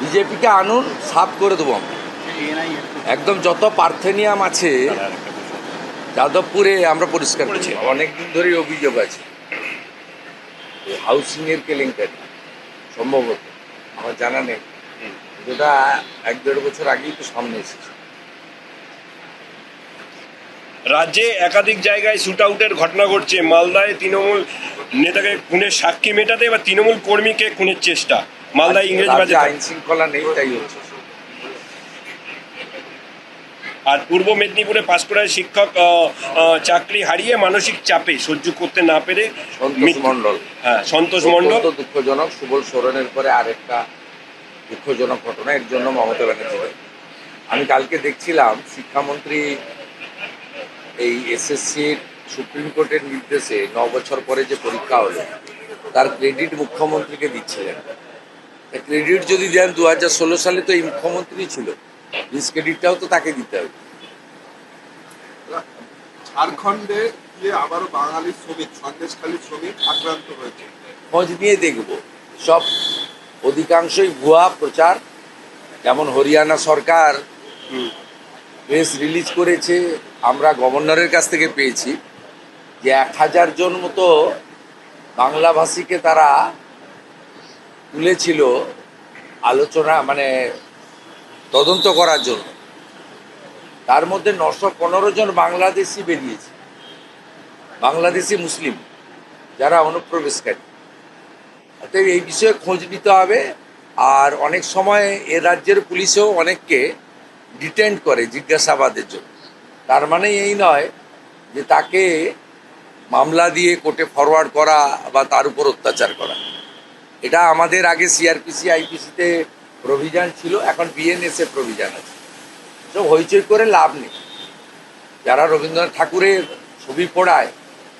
বিজেপিকে আনুন, সাফ করে দেবো একদম যত পার্থেনিয়াম আছে, যাদবপুরে আমরা পরিষ্কার করছি। অনেকদিন ধরেই অভিযোগ আছে। হাউসিং এর কেলেঙ্কারি, সম্ভবত। আমার জানা নেই। যেটা এক দেড় বছর আগেই তো সামনে এসেছে। রাজ্যে একাধিক জায়গায় শুট আউটের ঘটনা ঘটছে। মালদায় তৃণমূল নেতাকে খুনের সাক্ষী মেটাতে বা তৃণমূল কর্মীকে খুনের চেষ্টা। মালদায় ইংরেজ রাজ্যে বাজার। আইন শৃঙ্খলা নেই তাই হচ্ছে। আর পূর্ব মেদিনীপুরে পাঁশকুড়ায় শিক্ষক চাকরি হারিয়ে মানসিক চাপে সহ্য করতে না পেরে। মণ্ডল। হ্যাঁ সন্তোষ মন্ডল দুঃখজনক সুবল সোরেনের পরে আরেকটা দুঃখজনক ঘটনা এর জন্য মমতা ব্যানার্জি। আমি কালকে দেখছিলাম শিক্ষামন্ত্রী এই এসএসসির সুপ্রিম কোর্টের নির্দেশে ন বছর পরে যে পরীক্ষা হলো তার ক্রেডিট মুখ্যমন্ত্রীকে দিচ্ছিলেন। ক্রেডিট যদি দেন দু ষোলো সালে তো এই মুখ্যমন্ত্রী ছিল। ক্রেডিটটাও তো তাকে দিতে হবে। ঝাড়খণ্ডে গিয়ে আবারও বাঙালি শ্রমিক সন্দেশখালী শ্রমিক আক্রান্ত হয়েছে। খোঁজ নিয়ে দেখব। সব অধিকাংশই ভুয়া প্রচার। যেমন হরিয়ানা সরকার প্রেস রিলিজ করেছে। আমরা গভর্নরের কাছ থেকে পেয়েছি যে এক হাজার জন মতো বাংলাভাষীকে তারা তুলেছিল আলোচনা মানে তদন্ত করার জন্য। তার মধ্যে নশো পনেরো জন বাংলাদেশি বেরিয়েছে। বাংলাদেশি মুসলিম যারা অনুপ্রবেশকারী। অতএব এই বিষয়ে খোঁজ নিতে হবে। আর অনেক সময় এ রাজ্যের পুলিশও অনেককে ডিটেন্ড করে জিজ্ঞাসাবাদের জন্য। তার মানে এই নয় যে তাকে মামলা দিয়ে কোর্টে ফরওয়ার্ড করা বা তার উপর অত্যাচার করা। এটা আমাদের আগে সিআরপিসি আইপিসিতে প্রভিজান ছিল এখন বিএনএসএ প্রভিজান আছে। তো হইচই করে লাভ নেই। যারা রবীন্দ্রনাথ ঠাকুরের ছবি পড়ায়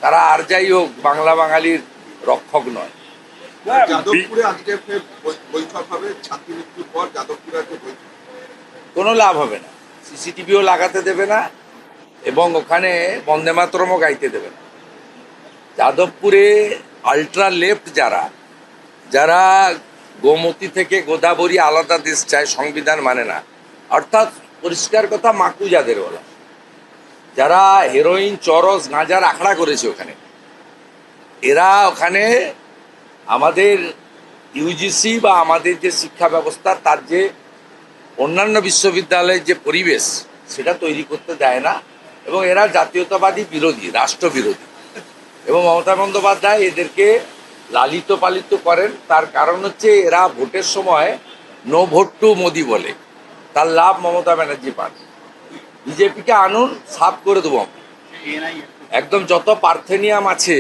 তারা আর যাই হোক বাংলা বাঙালির রক্ষক নয়। বৈঠক কোনো লাভ হবে না। সিসিটিভিও লাগাতে দেবে না এবং ওখানে বন্দে মাতরমও গাইতে দেবে না। যাদবপুরে আলট্রা লেফট যারা যারা গোমতী থেকে গোদাবরী আলাদা দেশ চায়, সংবিধান মানে না। অর্থাৎ পরিষ্কার কথা মাকু যাদের বলা। যারা হেরোইন চরস, গাঁজার আখড়া করেছে ওখানে। এরা ওখানে আমাদের ইউজিসি বা আমাদের যে শিক্ষা ব্যবস্থা, তার যে অন্যান্য বিশ্ববিদ্যালয়ের যে পরিবেশ, সেটা তৈরি করতে দেয় না। এবং এরা জাতীয়তাবাদী বিরোধী রাষ্ট্র বিরোধী এবং মমতা বন্দ্যোপাধ্যায় এদেরকে লালিত পালিত করেন। তার কারণ হচ্ছে এরা ভোটের সময় নো ভোট টু মোদি বলে। তার লাভ মমতা ব্যানার্জি পান। বিজেপিকে আনুন সাফ করে দেবো একদম যত পার্থেনিয়াম আছে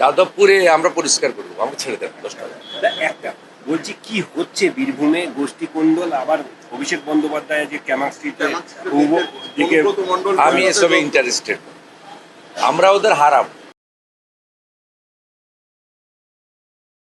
যাদবপুরে আমরা পরিষ্কার করে দেবো। আমরা ছেড়ে দেবো দশ টাকা একটা বলছি কি হচ্ছে বীরভূমে গোষ্ঠী কুণ্ডল আবার অভিষেক বন্দ্যোপাধ্যায় যে ক্যামাক্সিতে আমি এসবে ইন্টারেস্টেড আমরা ওদের হারাবো।